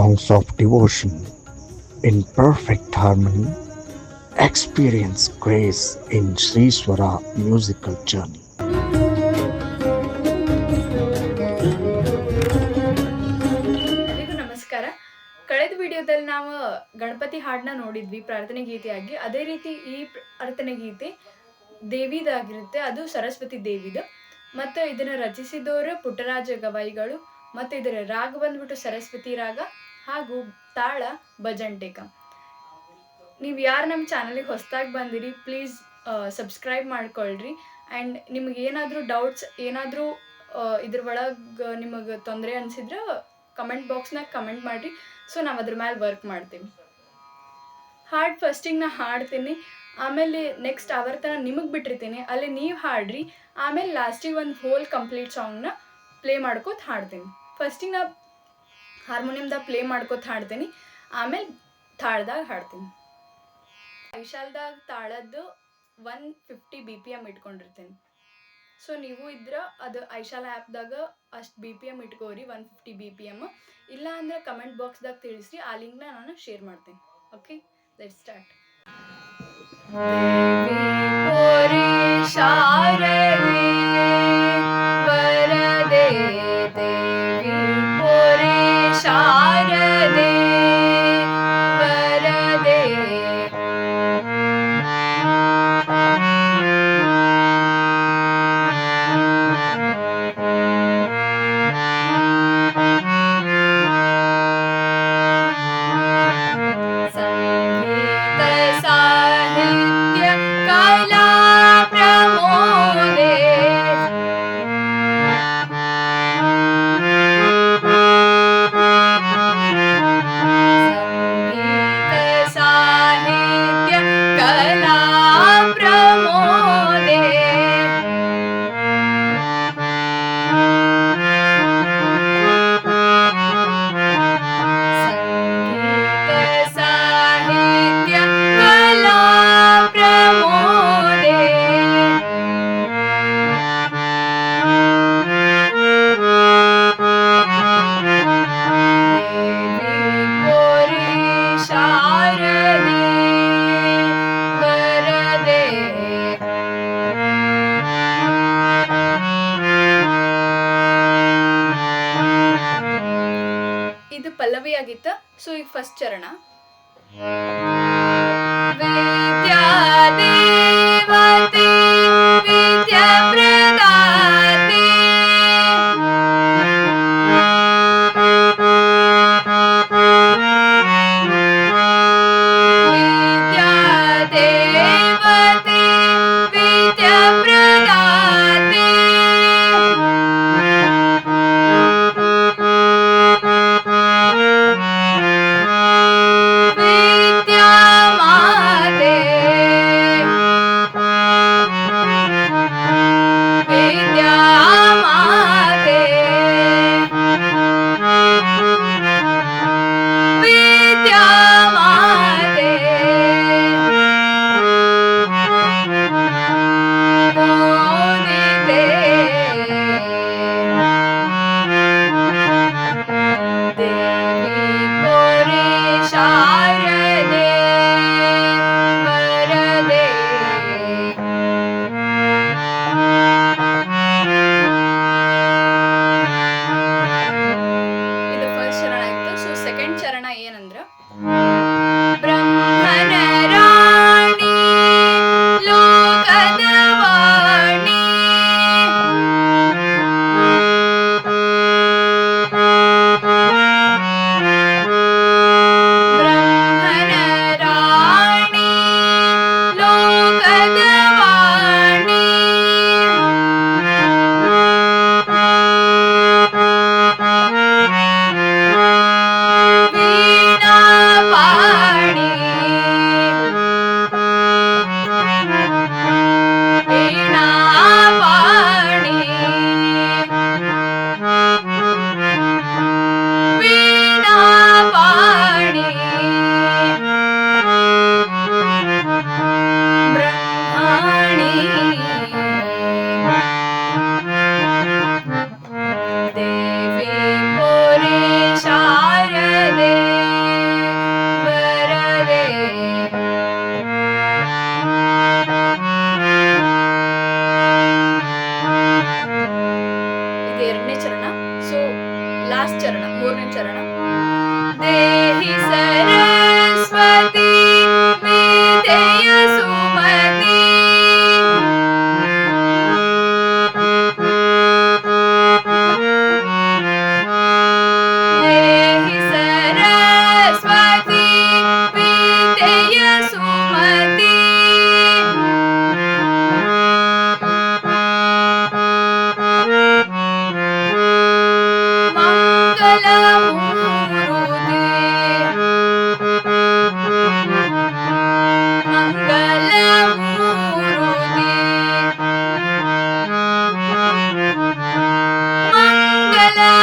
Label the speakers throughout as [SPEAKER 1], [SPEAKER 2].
[SPEAKER 1] songs of devotion in perfect harmony, experience grace in Sri Swara musical journey.
[SPEAKER 2] ನಮಸ್ಕಾರ. ಕಳೆದ ವಿಡಿಯೋದಲ್ಲಿ ನಾವು ಗಣಪತಿ ಹಾಡನ್ನ ನೋಡಿದ್ವಿ ಪ್ರಾರ್ಥನೆ ಗೀತೆಯಾಗಿ. ಅದೇ ರೀತಿ ಈ ಪ್ರಾರ್ಥನೆ ಗೀತೆ ದೇವಿದಾಗಿರುತ್ತೆ. ಅದು ಸರಸ್ವತಿ ದೇವಿದು. ಮತ್ತು ಇದನ್ನು ರಚಿಸಿದವರು ಪುಟ್ಟರಾಜ ಗವಾಯಿಗಳು. ಮತ್ತು ಇದರ ರಾಗ ಬಂದ್ಬಿಟ್ಟು ಸರಸ್ವತಿ ರಾಗ. ಹಾಗೂ ತಾಳ ಭಜಂಟೇಕ. ನೀವು ಯಾರು ನಮ್ಮ ಚಾನಲಿಗೆ ಹೊಸದಾಗಿ ಬಂದಿರಿ, ಪ್ಲೀಸ್ ಸಬ್ಸ್ಕ್ರೈಬ್ ಮಾಡ್ಕೊಳ್ರಿ. ಆ್ಯಂಡ್ ನಿಮ್ಗೆ ಏನಾದರೂ ಡೌಟ್ಸ್, ಏನಾದರೂ ಇದ್ರ ಒಳಗೆ ನಿಮಗೆ ತೊಂದರೆ ಅನಿಸಿದ್ರೆ ಕಮೆಂಟ್ ಬಾಕ್ಸ್ನಾಗ ಕಮೆಂಟ್ ಮಾಡಿರಿ. ಸೊ ನಾವು ಅದ್ರ ಮೇಲೆ ವರ್ಕ್ ಮಾಡ್ತೀವಿ. ಹಾಡು ಫಸ್ಟಿಗೆ ನಾ ಹಾಡ್ತೀನಿ. ಆಮೇಲೆ ನೆಕ್ಸ್ಟ್ ಅವರ್ ಆವರ್ತನ ನಿಮಗೆ ಬಿಟ್ಟಿರ್ತೀನಿ. ಅಲ್ಲಿ ನೀವು ಹಾಡ್ರಿ. ಆಮೇಲೆ ಲಾಸ್ಟಿಗೆ ಒಂದು ಹೋಲ್ ಕಂಪ್ಲೀಟ್ ಸಾಂಗ್ನ ಪ್ಲೇ ಮಾಡ್ಕೋತ ಹಾಡ್ತೀನಿ. ಫಸ್ಟಿಗೆ ನಾ ಹಾರ್ಮೋನಿಯಮ್ದಾಗ ಪ್ಲೇ ಮಾಡ್ಕೋತ ಹಾಡ್ತೀನಿ. ಆಮೇಲೆ ತಾಳ್ದಾಗ ಹಾಡ್ತೀನಿ. ವಿಶಾಲ್ದಾಗ ತಾಳದ್ದು one fifty B P M ಇಟ್ಕೊಂಡಿರ್ತೀನಿ. So ನೀವು ಇದ್ರ ಅದು ಐಶಾಲ ಆ್ಯಪ್ದಾಗ ಅಷ್ಟು B P M ಇಟ್ಕೋರಿ, one fifty B P M ಇಲ್ಲ ಅಂದರೆ ಕಮೆಂಟ್ ಬಾಕ್ಸ್ದಾಗ ತಿಳಿಸ್ರಿ, ಆ ಲಿಂಕ್ನ ನಾನು ಶೇರ್ ಮಾಡ್ತೀನಿ. ಓಕೆ ಲೆಟ್ ಸ್ಟಾರ್ಟ್ ಶಾರದೆ. 小 ಪಲ್ಲವಿ ಆಗಿತ್ತು ಸೊ ಈಗ ಫಸ್ಟ್ ಚರಣ.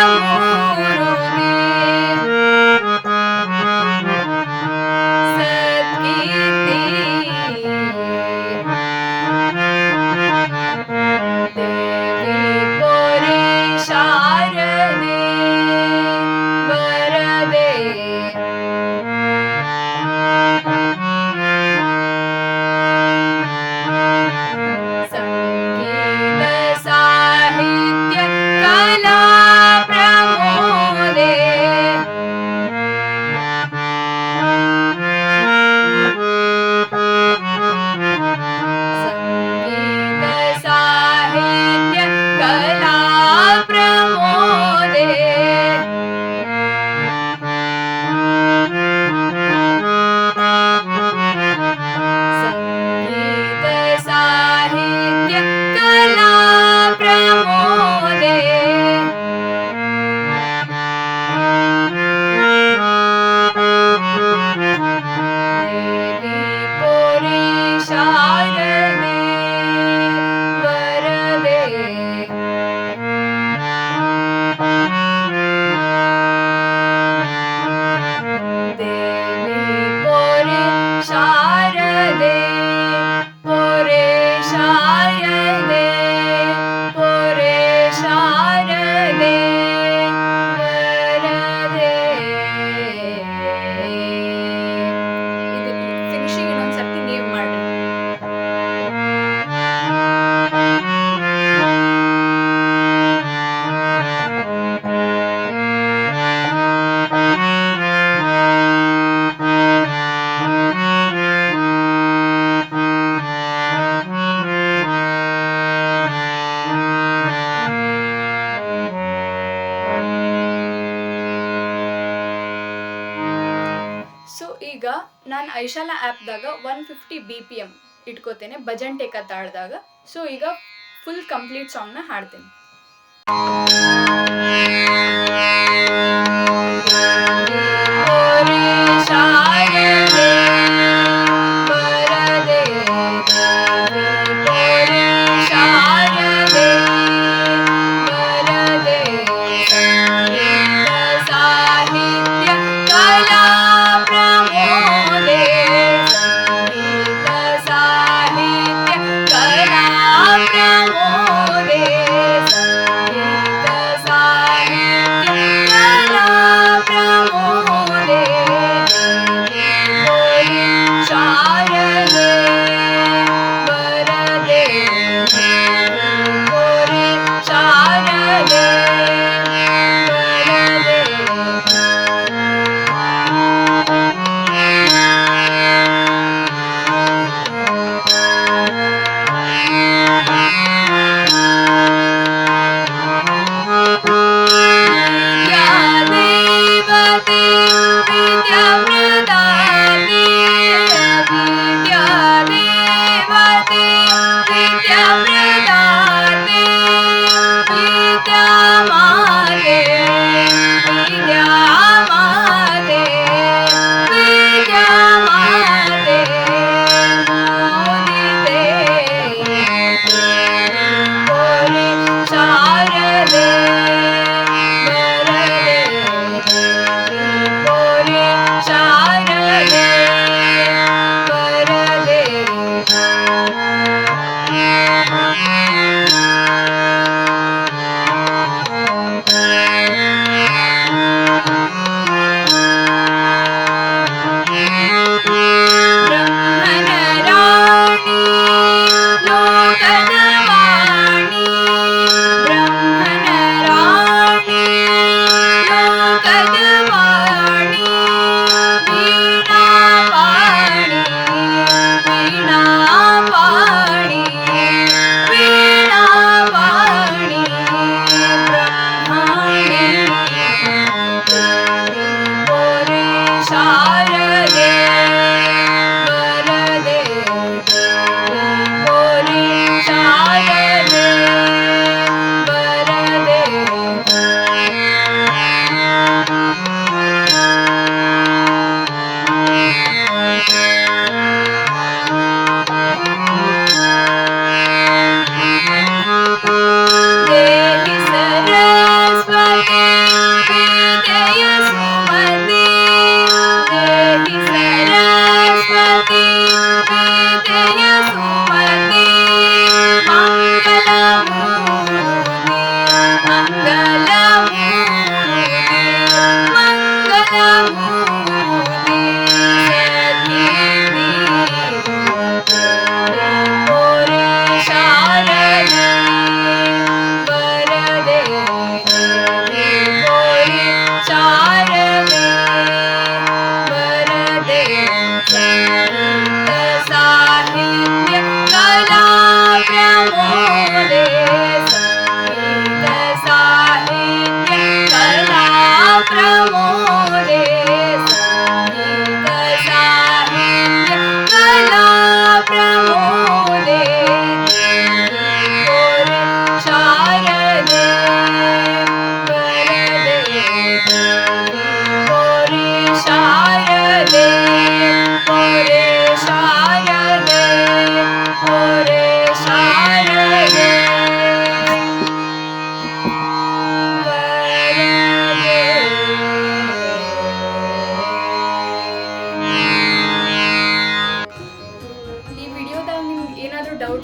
[SPEAKER 2] Yeah. ನಾನು ಐಶಾಲ ಆ್ಯಪ್ದಾಗ one fifty B P M ಇಟ್ಕೋತೇನೆ, bhajan ಟೇಕತ್ ಆಡಿದಾಗ ಸೊ ಈಗ ಫುಲ್ ಕಂಪ್ಲೀಟ್ ಸಾಂಗ್ನ ಹಾಡ್ತೇನೆ.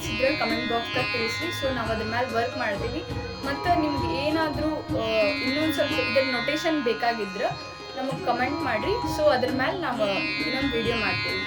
[SPEAKER 2] ಅನಿಸಿದ್ರೆ ಕಮೆಂಟ್ ಬಾಕ್ಸ್ದಾಗ ತಿಳಿಸಿ ಸೊ ನಾವು ಅದ್ರ ಮೇಲೆ ವರ್ಕ್ ಮಾಡ್ತೀವಿ. ಮತ್ತು ನಿಮ್ಗೆ ಏನಾದರೂ ಇನ್ನೊಂದು ಸ್ವಲ್ಪ ಇದ್ರ ನೊಟೇಷನ್ ಬೇಕಾಗಿದ್ರೆ ನಮಗೆ ಕಮೆಂಟ್ ಮಾಡಿರಿ. ಸೊ ಅದ್ರ ಮೇಲೆ ನಾವು ಇನ್ನೊಂದು ವಿಡಿಯೋ ಮಾಡ್ತೀವಿ.